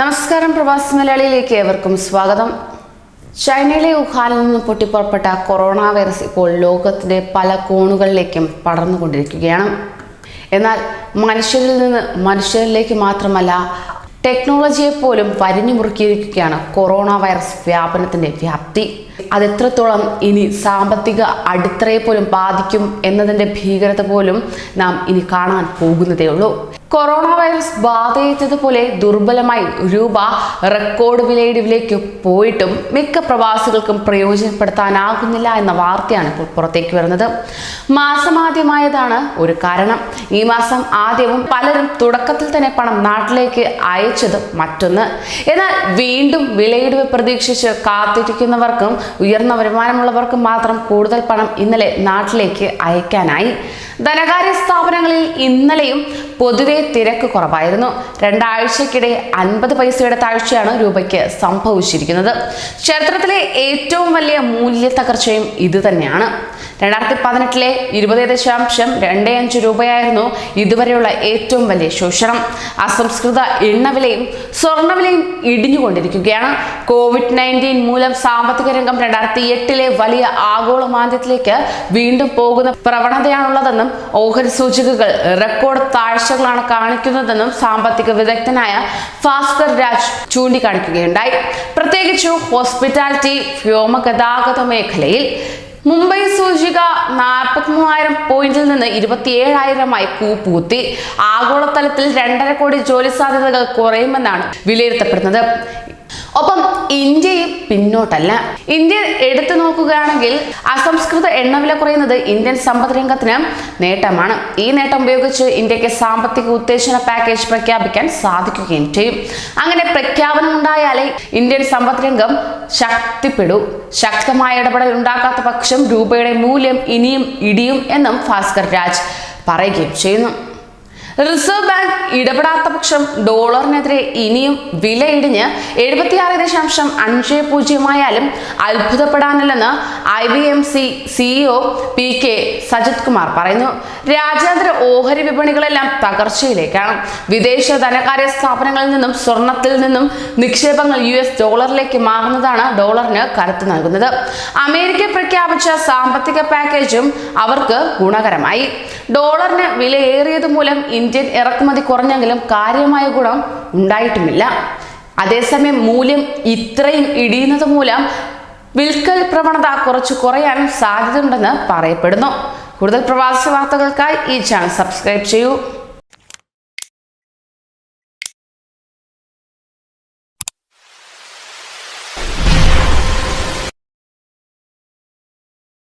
നമസ്കാരം പ്രവാസി മലയാളിയിലേക്ക് ഏവർക്കും സ്വാഗതം. ചൈനയിലെ വുഹാനിൽ നിന്ന് പൊട്ടിപ്പുറപ്പെട്ട കൊറോണ വൈറസ് ഇപ്പോൾ ലോകത്തിന്റെ പല കോണുകളിലേക്കും പടർന്നുകൊണ്ടിരിക്കുകയാണ്. എന്നാൽ മനുഷ്യരിൽ നിന്ന് മനുഷ്യരിലേക്ക് മാത്രമല്ല ടെക്നോളജിയെ പോലും വരിഞ്ഞു മുറുക്കിയിരിക്കുകയാണ് കൊറോണ വൈറസ് വ്യാപനത്തിന്റെ വ്യാപ്തി. അതെത്രത്തോളം ഇനി സാമ്പത്തിക അടിത്തറയെ പോലും ബാധിക്കും എന്നതിന്റെ ഭീകരത പോലും നാം ഇനി കാണാൻ പോകുന്നതേ ഉള്ളൂ കൊറോണ വൈറസ് ബാധയേറ്റതുപോലെ ദുർബലമായി രൂപ റെക്കോർഡ് വിലയിടിവിലേക്ക് പോയിട്ടും മിക്ക പ്രവാസികൾക്കും പ്രയോജനപ്പെടുത്താനാകുന്നില്ല എന്ന വാർത്തയാണ് ഇപ്പോൾ പുറത്തേക്ക് വരുന്നത്. മാസമാദ്യമായതാണ് ഒരു കാരണം. ഈ മാസം ആദ്യവും പലരും തുടക്കത്തിൽ തന്നെ പണം നാട്ടിലേക്ക് അയച്ചത് മറ്റൊന്ന്. എന്നാൽ വീണ്ടും വിലയിടിവ് പ്രതീക്ഷിച്ച് കാത്തിരിക്കുന്നവർക്കും ഉയർന്ന വരുമാനമുള്ളവർക്കും മാത്രം കൂടുതൽ പണം ഇന്നലെ നാട്ടിലേക്ക് അയക്കാനായി. ധനകാര്യ സ്ഥാപനങ്ങളിൽ ഇന്നലെയും പൊതുവെ തിരക്ക് കുറവായിരുന്നു. രണ്ടാഴ്ചക്കിടെ അൻപത് പൈസയുടെ താഴ്ചയാണ് രൂപയ്ക്ക് സംഭവിച്ചിരിക്കുന്നത്. ചരിത്രത്തിലെ ഏറ്റവും വലിയ മൂല്യ തകർച്ചയും ഇത് തന്നെയാണ് രണ്ടായിരത്തി പതിനെട്ടിലെ ഇരുപത് ദശാംശം രണ്ട് അഞ്ച് രൂപയായിരുന്നു ഇതുവരെയുള്ള ഏറ്റവും വലിയ ശോഷണം. അസംസ്കൃത എണ്ണവിലയും സ്വർണവിലയും ഇടിഞ്ഞുകൊണ്ടിരിക്കുകയാണ്. കോവിഡ് നയന്റീൻ മൂലം സാമ്പത്തിക രംഗം രണ്ടായിരത്തി എട്ടിലെ വലിയ ആഗോള മാന്ദ്യത്തിലേക്ക് വീണ്ടും പോകുന്ന പ്രവണതയാണുള്ളതെന്നും ഓഹരി സൂചികകൾ റെക്കോർഡ് താഴ്ചകളാണ് കാണിക്കുന്നതെന്നും സാമ്പത്തിക വിദഗ്ധനായ ഭാസ്കർ രാജ് ചൂണ്ടിക്കാണിക്കുകയുണ്ടായി. പ്രത്യേകിച്ചു ഹോസ്പിറ്റാലിറ്റി വ്യോമ ഗതാഗത മേഖലയിൽ മുംബൈ സൂചിക നാൽപ്പത്തി മൂവായിരം പോയിന്റിൽ നിന്ന് ഇരുപത്തിയേഴായിരമായി കൂപ്പുകുത്തി. ആഗോളതലത്തിൽ രണ്ടര കോടി ജോലി സാധ്യതകൾ കുറയുമെന്നാണ് വിലയിരുത്തപ്പെടുന്നത്. ഒപ്പം ഇന്ത്യയും പിന്നോട്ടല്ല. ഇന്ത്യ എടുത്തു നോക്കുകയാണെങ്കിൽ അസംസ്കൃത എണ്ണവില കുറയുന്നത് ഇന്ത്യൻ സമ്പദ് രംഗത്തിന് നേട്ടമാണ്. ഈ നേട്ടം ഉപയോഗിച്ച് ഇന്ത്യയ്ക്ക് സാമ്പത്തിക ഉത്തേജന പാക്കേജ് പ്രഖ്യാപിക്കാൻ സാധിക്കുകയും ചെയ്യും. അങ്ങനെ പ്രഖ്യാപനം ഉണ്ടായാലേ ഇന്ത്യൻ സമ്പദ് രംഗം ശക്തിപ്പെടൂ. ശക്തമായ ഇടപെടൽ ഉണ്ടാക്കാത്ത പക്ഷം രൂപയുടെ മൂല്യം ഇനിയും ഇടിയും എന്നും ഭാസ്കർ രാജ് പറയുകയും ചെയ്യുന്നു. റിസർവ് ബാങ്ക് ഇടപെടാത്ത പക്ഷം ഡോളറിനെതിരെ ഇനിയും വില ഇടിഞ്ഞ് എഴുപത്തിയാറ് ദശാംശം അഞ്ച് പൂജ്യമായാലും അത്ഭുതപ്പെടാനില്ലെന്ന് I B M C CEO P K Sajith Kumar പറയുന്നു രാജ്യാന്തര ഓഹരി വിപണികളെല്ലാം തകർച്ചയിലേക്കാണ്. വിദേശ ധനകാര്യ സ്ഥാപനങ്ങളിൽ നിന്നും സ്വർണത്തിൽ നിന്നും നിക്ഷേപങ്ങൾ യു എസ് ഡോളറിലേക്ക് മാറുന്നതാണ് ഡോളറിന് കരുത്ത് നൽകുന്നത്. അമേരിക്ക പ്രഖ്യാപിച്ച സാമ്പത്തിക പാക്കേജും അവർക്ക് ഗുണകരമായി. ഡോളറിന് വിലയേറിയത് മൂലം ഇന്ത്യൻ ഇറക്കുമതി കുറഞ്ഞെങ്കിലും കാര്യമായ ഗുണം ഉണ്ടായിട്ടുമില്ല. അതേസമയം മൂല്യം ഇത്രയും ഇടിയുന്നത് മൂലം വിൽക്കൽ പ്രവണത കുറച്ച് കുറയാനും സാധ്യതയുണ്ടെന്ന് പറയപ്പെടുന്നു. കൂടുതൽ പ്രവാസി വാർത്തകൾക്കായി ഈ ചാനൽ സബ്സ്ക്രൈബ് ചെയ്യൂ.